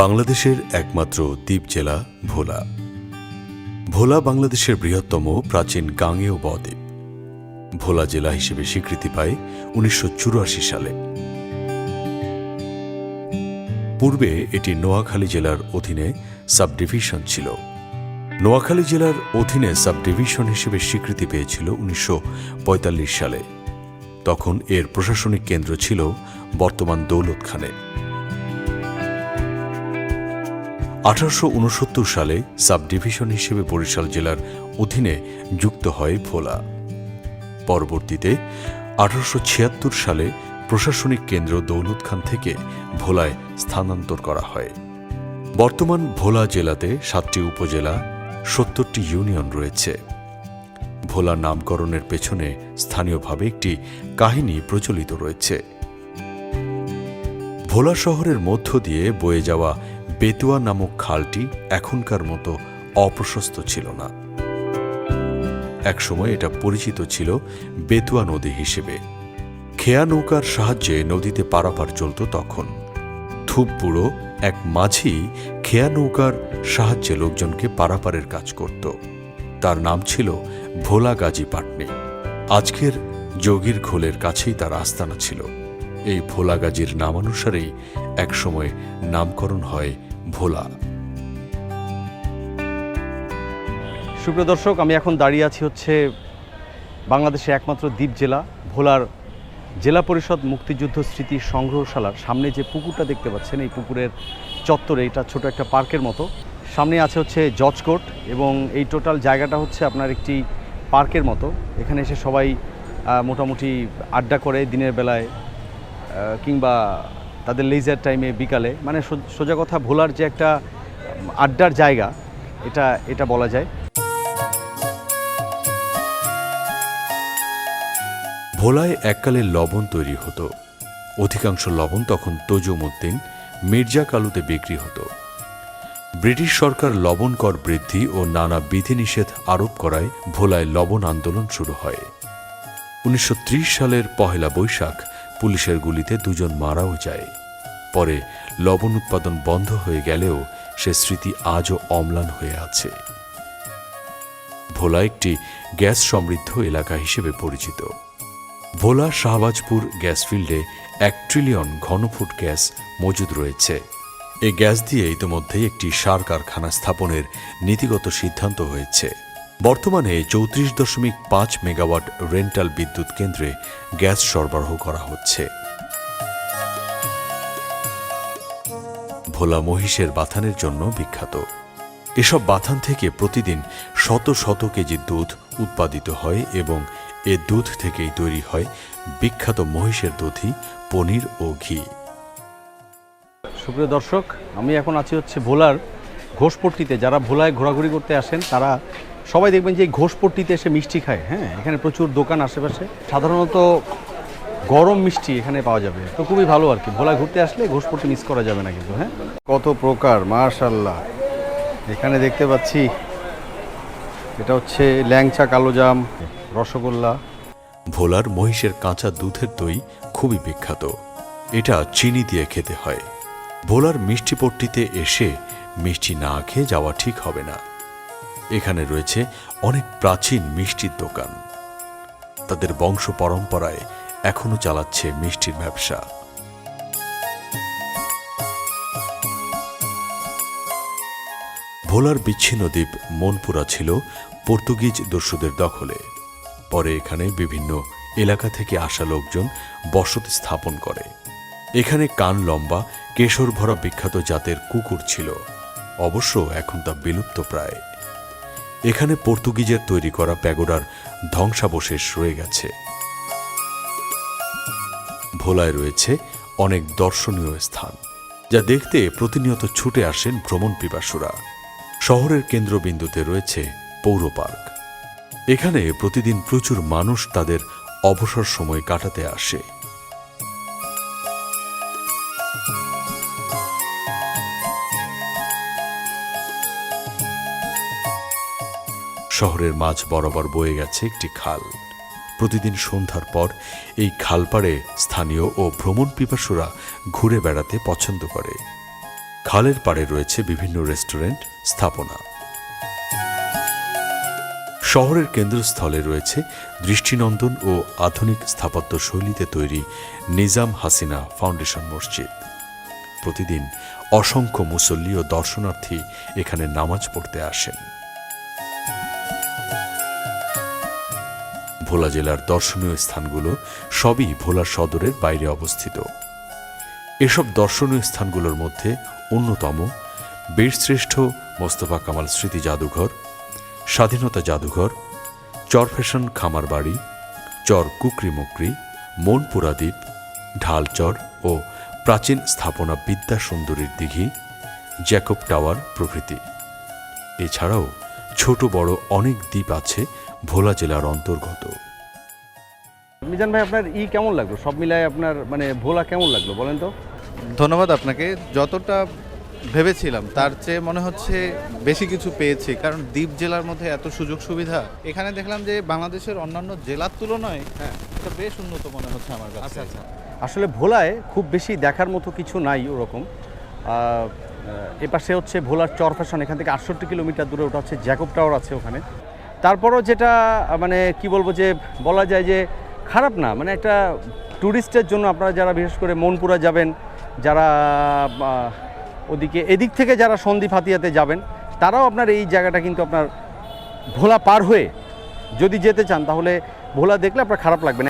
বাংলাদেশের একমাত্র দ্বীপ জেলা ভোলা। ভোলা বাংলাদেশের বৃহত্তম প্রাচীন গাঙ্গেয় বদ্বীপ। ভোলা জেলা হিসেবে স্বীকৃতি পায় উনিশশো চুরাশি সালে। পূর্বে এটি নোয়াখালী জেলার অধীনে সাব ডিভিশন ছিল। নোয়াখালী জেলার অধীনে সাব ডিভিশন হিসেবে স্বীকৃতি পেয়েছিল উনিশশো পঁয়তাল্লিশ সালে। তখন এর প্রশাসনিক কেন্দ্র ছিল বর্তমান দৌলতখানে। আঠারোশো উনসত্তর সালে সাব ডিভিশন হিসেবে বরিশাল জেলার অধীনে যুক্ত হয় ভোলা। পরবর্তীতে আঠারোশো সালে প্রশাসনিক কেন্দ্র দৌলত খান থেকে ভোলায় স্থানান্তর করা হয়। বর্তমান ভোলা জেলাতে সাতটি উপজেলা, সত্তরটি ইউনিয়ন রয়েছে। ভোলা নামকরণের পেছনে স্থানীয়ভাবে একটি কাহিনী প্রচলিত রয়েছে। ভোলা শহরের মধ্য দিয়ে বয়ে যাওয়া বেতুয়া নামক খালটি এখনকার মতো অপ্রশস্ত ছিল না। একসময় এটা পরিচিত ছিল বেতুয়া নদী হিসেবে। খেয়া নৌকার সাহায্যে নদীতে পারাপার চলত তখন। থুপ বুড়ো এক মাঝি খেয়া নৌকার সাহায্যে লোকজনকে পারাপারের কাজ করত। তার নাম ছিল ভোলা গাজী পাটনি। আজকের যোগীর খোলের কাছেই তার আস্তানা ছিল। এই ভোলা গাজীর নামানুসারেই একসময় নামকরণ হয় ভোলা। সুপ্রিয় দর্শক, আমি এখন দাঁড়িয়ে আছি হচ্ছে বাংলাদেশের একমাত্র দ্বীপ জেলা, ভোলার জেলা পরিষদ মুক্তিযুদ্ধ স্মৃতি সংগ্রহশালার সামনে যে পুকুরটা দেখতে পাচ্ছেন, এই পুকুরের চত্বরে এটা ছোট একটা পার্কের মতো। সামনে আছে হচ্ছে জজ কোর্ট এবং এই টোটাল জায়গাটা হচ্ছে আপনার একটি পার্কের মতো। এখানে এসে সবাই মোটামুটি আড্ডা করে দিনের বেলায়। কিংবা তাদের লেজার টাইমে বিকালে মানে সোজা কথা, ভোলার যে একটা আড্ডার জায়গা, এটা এটা বলা যায়। ভোলায় এককালে লবণ তৈরি হতো। অধিকাংশ লবণ তখন তজুমুদ্দিন মির্জা কালুতে বিক্রি হতো। ব্রিটিশ সরকার লবণ কর বৃদ্ধি ও নানা বিধিনিষেধ আরোপ করায় ভোলায় লবণ আন্দোলন শুরু হয়। উনিশশো ত্রিশ সালের পহেলা বৈশাখ পুলিশের গুলিতে দুজন মারাও যায়। পরে লবণ উৎপাদন বন্ধ হয়ে গেলেও সে স্মৃতি আজও অম্লান হয়ে আছে। ভোলা একটি গ্যাস সমৃদ্ধ এলাকা হিসেবে পরিচিত। ভোলা শাহবাজপুর গ্যাস ফিল্ডে এক ট্রিলিয়ন ঘনফুট গ্যাস মজুদ রয়েছে। এই গ্যাস দিয়ে ইতিমধ্যেই একটি সার কারখানা স্থাপনের নীতিগত সিদ্ধান্ত হয়েছে। বর্তমানে চৌত্রিশ দশমিক পাঁচ মেগাওয়াট রেন্টাল বিদ্যুৎ কেন্দ্রে গ্যাস সরবরাহ করা হচ্ছে। ভোলা মহিষের বাথানের জন্য বিখ্যাত। এসব বাথান থেকে প্রতিদিন শত শত কেজি দুধ উৎপাদিত হয় এবং এ দুধ থেকেই তৈরি হয় বিখ্যাত মহিষের দধি, পনির ও ঘি। সুপ্রিয় দর্শক, আমি এখন আছি হচ্ছে ভোলার ঘোষপট্টিতে। যারা ভোলায় ঘোরাঘুরি করতে আসেন, তারা সবাই দেখবেন যে ঘোষপট্টিতে এসে মিষ্টি খায় হ্যাঁ? এখানে প্রচুর দোকান আশেপাশে। সাধারণত গরম মিষ্টি এখানে পাওয়া যাবে। তো খুবই ভালো আর কি। ভোলা ঘুরতে আসলে ঘোষপট্টি মিস করা যাবে না কিন্তু হ্যাঁ? কত প্রকার মাশাল্লাহ এখানে দেখতে পাচ্ছি, এটা হচ্ছে ল্যাংচা কালোজাম রসগোল্লা। ভোলার মহিষের কাঁচা দুধের দই খুবই বিখ্যাত। এটা চিনি দিয়ে খেতে হয়। ভোলার মিষ্টিপট্টিতে এসে মিষ্টি না খেয়ে যাওয়া ঠিক হবে না। এখানে রয়েছে অনেক প্রাচীন মিষ্টির দোকান। তাদের বংশ পরম্পরায় এখনও চালাচ্ছে মিষ্টির ব্যবসা। ভোলার বিচ্ছিন্ন দ্বীপ মনপুরা ছিল পর্তুগিজ দস্যুদের দখলে। পরে এখানে বিভিন্ন এলাকা থেকে আসা লোকজন বসতি স্থাপন করে। এখানে কান লম্বা কেশর ভরা বিখ্যাত জাতের কুকুর ছিল। অবশ্য এখন তা বিলুপ্ত প্রায় এখানে পর্তুগিজের তৈরি করা প্যাগোডার ধ্বংসাবশেষ রয়ে গেছে। ভোলায় রয়েছে অনেক দর্শনীয় স্থান, যা দেখতে প্রতিনিয়ত ছুটে আসেন ভ্রমণ পিপাসুরা। শহরের কেন্দ্রবিন্দুতে রয়েছে পৌর পার্ক। এখানে প্রতিদিন প্রচুর মানুষ তাদের অবসর সময় কাটাতে আসে। শহরের মাঝ বরাবর বয়ে গেছে একটি খাল। প্রতিদিন সন্ধ্যার পর এই খালপাড়ে স্থানীয় ও ভ্রমণ পিপাসুরা ঘুরে বেড়াতে পছন্দ করে। খালের পাড়ে রয়েছে বিভিন্ন রেস্টুরেন্ট, স্থাপনা। শহরের কেন্দ্রস্থলে রয়েছে দৃষ্টিনন্দন ও আধুনিক স্থাপত্য শৈলীতে তৈরি নিজাম হাসিনা ফাউন্ডেশন মসজিদ। প্রতিদিন অসংখ্য মুসল্লি ও দর্শনার্থী এখানে নামাজ পড়তে আসেন। ভোলা জেলার দর্শনীয় স্থানগুলো সবই ভোলা সদরের বাইরে অবস্থিত। এসব দর্শনীয় স্থানগুলোর মধ্যে অন্যতম বীরশ্রেষ্ঠ মোস্তফা কামাল স্মৃতি জাদুঘর, স্বাধীনতা জাদুঘর, চর ফ্যাশন খামার বাড়ি চর কুকরি মুকরি মনপুরা দ্বীপ, ঢালচর ও প্রাচীন স্থাপনা বিদ্যা সুন্দরীর দিঘি, জ্যাকব টাওয়ার প্রভৃতি। এছাড়াও ছোট বড় অনেক দ্বীপ আছে ভোলা জেলার অন্তর্গত। মিজান ভাই আপনার ই কেমন লাগল? সব মিলায় আপনার মানে ভোলা কেমন লাগল? বলেন তো। ধন্যবাদ আপনাকে। যতটা ভেবেছিলাম তার চেয়ে মনে হচ্ছে বেশি কিছু পেয়েছি কারণ দ্বীপ জেলার মধ্যে এত সুযোগ সুবিধা এখানে দেখলাম যে বাংলাদেশের অন্যান্য জেলার তুলনায় হ্যাঁ এটা বেশ উন্নত মনে হচ্ছে আমার কাছে। আচ্ছা আচ্ছা। আসলে ভোলায় খুব বেশি দেখার মতো কিছু নাই ওরকম। এপাশে হচ্ছে ভোলার চর ফ্যাশন এখান থেকে আটষট্টি কিলোমিটার দূরে ওটা হচ্ছে জ্যাকব টাওয়ার আছে ওখানে। তারপরও যেটা মানে কি বলব যে বলা যায় যে খারাপ না মানে একটা ট্যুরিস্টের জন্য আপনারা যারা বিশেষ করে মনপুরা যাবেন, যারা ওদিকে এদিক থেকে যারা সন্দ্বীপ হাতিয়াতে যাবেন, তারাও আপনার এই জায়গাটা কিন্তু আপনার ভোলা পার হয়ে যদি যেতে চান, তাহলে ভোলা দেখলে আপনার খারাপ লাগবে না।